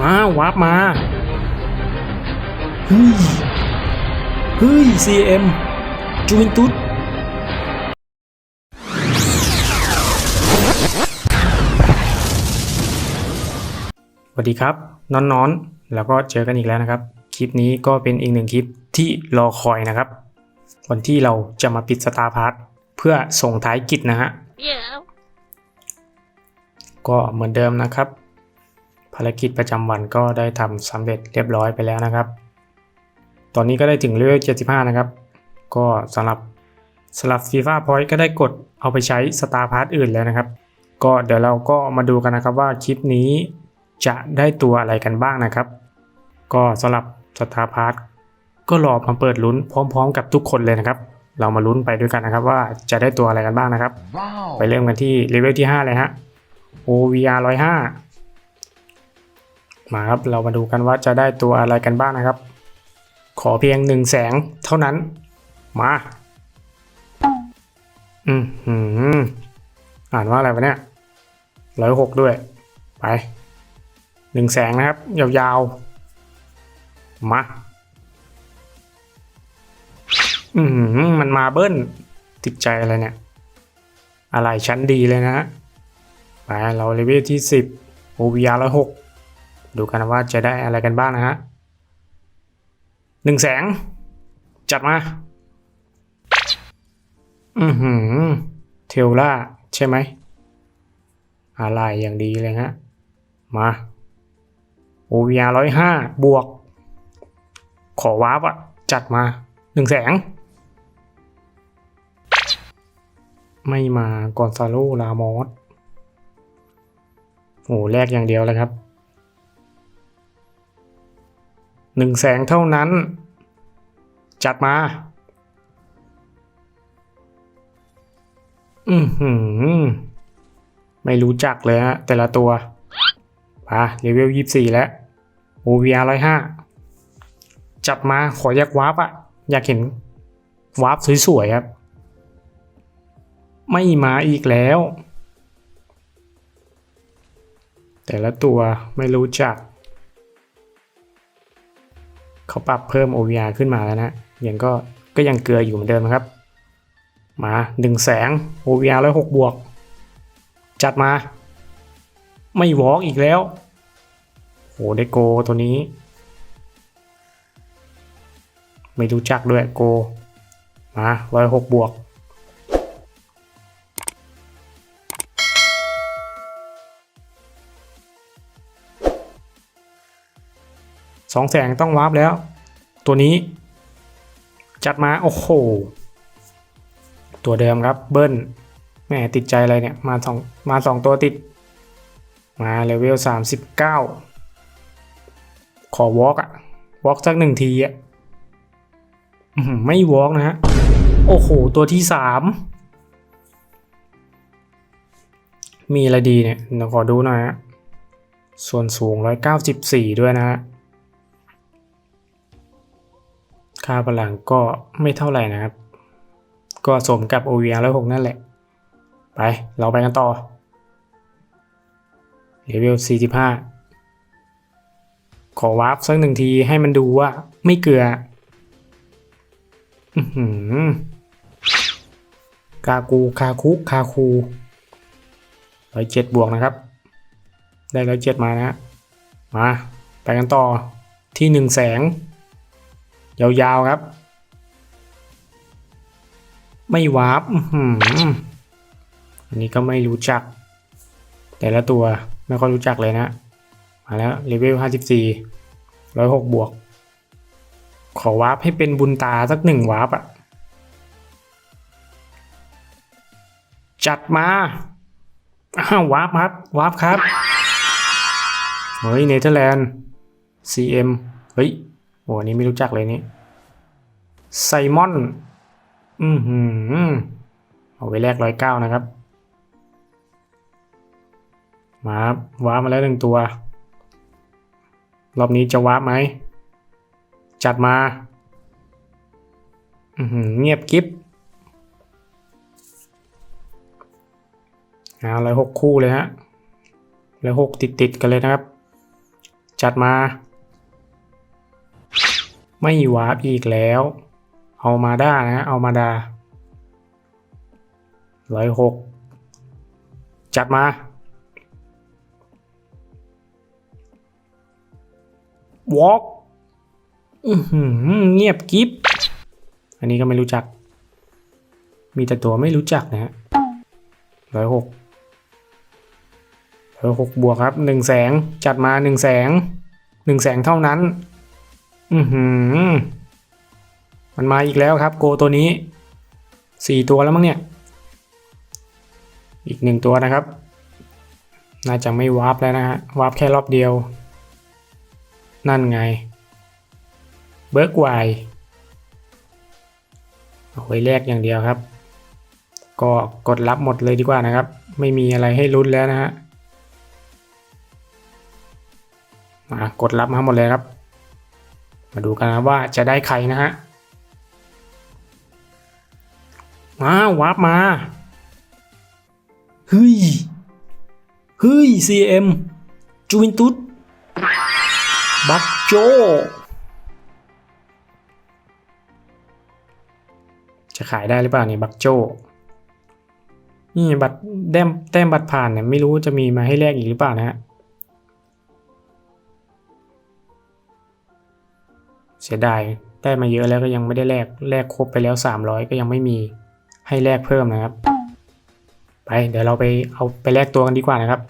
มาวาร์ปมาเฮ้ยเฮ้ย CM จูเวนตุสสวัสดีครับนอนนอนๆ แล้วก็เจอกันอีกแล้วนะครับ คลิปนี้ก็เป็นอีกหนึ่งคลิปที่รอคอยนะครับวันที่เราจะมาปิดสตาร์พาร์ทเพื่อส่งท้ายกิจนะฮะ Yeah. ก็เหมือนเดิมนะครับ ภารกิจประจำวันก็ได้ทำสำเร็จเรียบร้อยไปแล้วนะครับ ตอนนี้ก็ได้ถึงเลเวล 75 นะครับ ก็สำหรับสำหรับ FIFA Point ก็ได้กดเอาไปใช้สตาร์พาร์ทอื่นแล้วนะครับ ก็เดี๋ยวเราก็มาดูกันนะครับว่าคลิปนี้จะได้ตัวอะไรกันบ้างนะครับ ก็สำหรับสตาร์พาร์ทก็รอมาเปิดลุ้นพร้อม ๆ กับทุกคนเลยนะครับ เรามาลุ้นไปด้วยกันนะครับว่าจะได้ตัวอะไรกันบ้างนะครับ Wow. ไปเริ่มกันที่เลเวลที่ 5 เลยฮะ OVR 105 มาครับเรามาดูกันว่าจะได้ตัวอะไรกันบ้างนะครับ ขอเพียงหนึ่งแสงเท่านั้น มาอืมหืมอ่านว่าอะไรวะเนี่ยร้อยหกด้วย ไปหนึ่งแสงนะครับ ยาวๆ มาอืมมันมาเบิ้ล ติดใจอะไรเนี่ย อะไรชั้นดีเลยนะ ไป เราเลเวลที่10 OVR 106 ดูกันว่าจะได้อะไรกันบ้างนะฮะหนึ่งแสง จัดมา อือหือ เทลล่า ใช่ไหม อะไรอย่างดีเลยฮะ มา OVR 105บวก ขอวาร์ปอะจัดมาหนึ่งแสง ไม่มากอนซาโลลามอสโอ้แลกอย่างเดียวเลยครับ หนึ่งแสงเท่านั้น จัดมา อือหือ ไม่รู้จักเลยฮะแต่ละตัวปะเลเวลยี่สี่แล้ว OVR ร้อยห้าจัดมาขออยากวาร์ปอะอยากเห็นวาร์ปสวยๆครับ ไม่มาอีกแล้ว แต่ละตัวไม่รู้จัก เขาปรับเพิ่ม OVR ขึ้นมาแล้วนะยังก็ก็ยังเกลืออยู่เหมือนเดิมนะครับ มาหนึ่งแสง OVR ร้อยหกบวก จัดมา ไม่วอล์กอีกแล้วโหได้โกตัวนี้ ไม่รู้จักด้วยโก มาร้อยหกบวก สองแสงต้องวาร์ปแล้ว ตัวนี้ จัดมา โอ้โห ตัวเดิมครับเบิ้ลแหม่ติดใจอะไรเนี่ย มาสองมาสองตัวติด มาเลเวลสามสิบเก้าขอวอล์กอะวอล์กสักหนึ่งทีอะไม่วอล์กนะฮะ โอ้โห ตัวที่สามมีอะไรดีเนี่ยเดี๋ยวขอดูหน่อยฮะ ส่วนสูง 194 ด้วยนะฮะ ค่าพลังก็ไม่เท่าไหร่นะครับ ก็สมกับ OVR แล้ว6นั่นแหละ ไป เราไปกันต่อเลเวล45 ขอวาร์ปสักหนึ่งทีให้มันดูว่าไม่เกลืออือหือกากูคาคุคาคูร้อยเจ็ดบวกนะครับ ได้ร้อยเจ็ดมานะ มา ไปกันต่อที่หนึ่งแสง ยาวๆครับ ไม่วาร์ปอื้อหืออันนี้ก็ไม่รู้จัก แต่ละตัวไม่ค่อยรู้จักเลยนะ มาแล้วเลเวลห้าสิบสี่ร้อยหกบวก ขอวาร์ปให้เป็นบุญตาสักหนึ่งวาร์ปอะจัดมาอ้าววาร์ปครับวาร์ปครับ เฮ้ยเนเธอร์แลนด์ CM เฮ้ย โหอันนี้ไม่รู้จักเลยนี่ไซมอน อือหือ เอาไว้แลกร้อยเก้านะครับ มาครับว้ามาแล้วหนึ่งตัว รอบนี้จะว้าไหม จัดมา อือหือ เงียบกิ๊บเอาเลยหกคู่เลยฮะ แล้วหกติดติดกันเลยนะครับ จัดมา ไม่วาร์ปอีกแล้ว เอามาด้านะเอามาดาร้อยหกจัดมา วอล์กอือหือเงียบกิฟอันนี้ก็ไม่รู้จัก มีแต่ตัวไม่รู้จักนะฮะร้อยหกร้อยหกบวกครับหนึ่งแสงจัดมาหนึ่งแสงหนึ่งแสงเท่านั้น อือหือ มันมาอีกแล้วครับ โกตัวนี้สี่ตัวแล้วมั้งเนี่ย อีกหนึ่งตัวนะครับ น่าจะไม่วาร์ปแล้วนะฮะวาร์ปแค่รอบเดียว นั่นไง เบิร์กไวเอาไว้แลกอย่างเดียวครับ ก็กดรับหมดเลยดีกว่านะครับ ไม่มีอะไรให้ลุ้นแล้วนะฮะมากดรับมาหมดเลยครับ มาดูกันนะว่าจะได้ใครนะฮะมาวาร์ปมาเฮ้ยเฮ้ย CM จูวินตุสบักโจ จะขายได้หรือเปล่าเนี่ยบักโจ นี่บัตรแต้มแต้มบัตรผ่านเนี่ยไม่รู้จะมีมาให้แลกอีกหรือเปล่านะฮะ เสียดายได้มาเยอะแล้วก็ยังไม่ได้แลกแลกครบไปแล้ว 300 ก็ยังไม่มีให้แลกเพิ่มนะครับ ไปเดี๋ยวเราไปเอาไปแลกตัวกันดีกว่านะครับ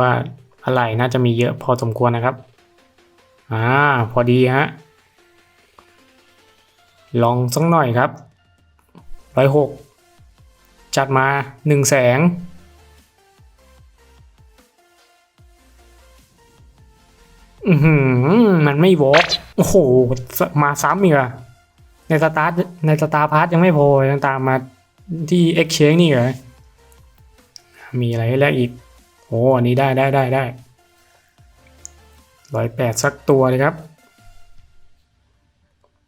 ว่าอะไรน่าจะมีเยอะพอสมควรนะครับอ่าพอดีฮะลองสักหน่อยครับร้อยหกจัดมาหนึ่งแสงอือหือมันไม่วอก โอ้โห มาซ้ำอีกอะในสตาร์ทในสตาร์พาร์ทยังไม่พอยังตามมาที่เอ็กเชงนี่เหรอ มีอะไรให้แลกอีก โอ้อันนี้ได้ได้ได้ได้ร้อยแปดสักตัวเลยครับ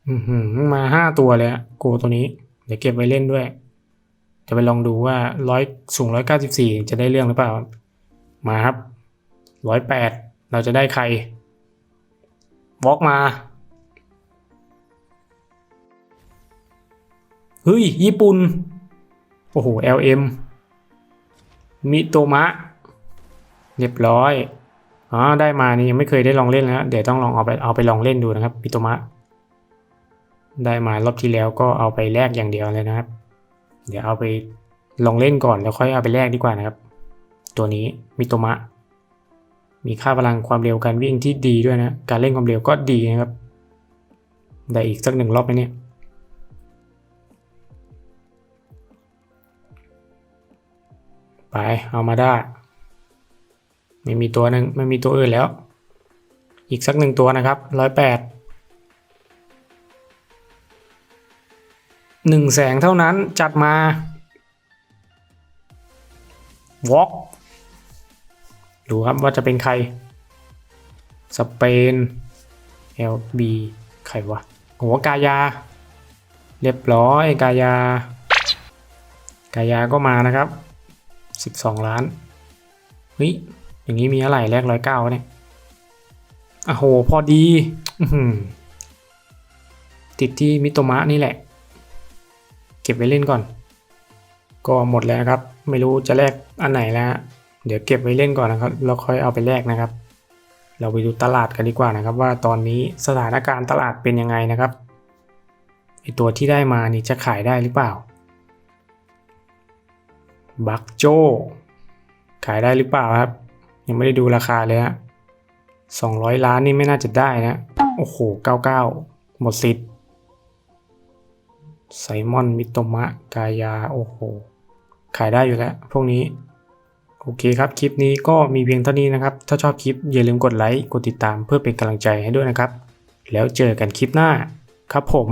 อือหือมาห้าตัวเลยอะโกตัวนี้ เดี๋ยวเก็บไว้เล่นด้วย จะไปลองดูว่าร้อยสูงร้อยเก้าสิบสี่จะได้เรื่องหรือเปล่า มาครับร้อยแปดเราจะได้ใคร วอกมาเฮ้ย ญี่ปุ่น โอ้โห LM มิโตมะ เรียบร้อย อ๋อ ได้มานี่ยังไม่เคยได้ลองเล่นแล้วเดี๋ยวต้องลองเอาไปเอาไปลองเล่นดูนะครับมิโตมะ ได้มารอบที่แล้วก็เอาไปแลกอย่างเดียวเลยนะครับ เดี๋ยวเอาไปลองเล่นก่อนแล้วค่อยเอาไปแลกดีกว่านะครับ ตัวนี้มิโตมะ มีค่าพลังความเร็วการวิ่งที่ดีด้วยนะ การเล่นความเร็วก็ดีนะครับ ได้อีกสักหนึ่งรอบไหมเนี่ย ไป เอามาได้ ไม่มีตัวหนึ่งไม่มีตัวอื่นแล้ว อีกสักหนึ่งตัวนะครับร้อยแปดหนึ่งแสงเท่านั้นจัดมาวอล์ก ดูครับว่าจะเป็นใคร สเปน LB ใครวะ หัวกายา เรียบร้อยกายา กายาก็มานะครับ 12 ล้าน เฮ้ย อย่างนี้มีอะไรแรกร้อยเก้าเนี่ยอ้โห พอดี ติดที่มิโตมะนี่แหละ เก็บไว้เล่นก่อน ก็หมดแล้วครับ ไม่รู้จะแลกอันไหนแล้ว เดี๋ยวเก็บไว้เล่นก่อนนะครับแล้วค่อยเอาไปแลกนะครับ เราไปดูตลาดกันดีกว่านะครับ ว่าตอนนี้สถานการณ์ตลาดเป็นยังไงนะครับไอตัวที่ได้มานี่จะขายได้หรือเปล่า บักโจขายได้หรือเปล่าครับ ยังไม่ได้ดูราคาเลยฮะสองร้อยล้านนี่ไม่น่าจะได้นะ โอ้โหเก้าเก้าหมดสิทธิ์ไซมอนมิโตมะ กายา โอ้โห ขายได้อยู่แล้ว พวกนี้ โอเคครับ คลิปนี้ก็มีเพียงเท่านี้นะครับ ถ้าชอบคลิปอย่าลืมกดไลค์ กดติดตามเพื่อเป็นกำลังใจให้ด้วยนะครับ แล้วเจอกันคลิปหน้าครับผม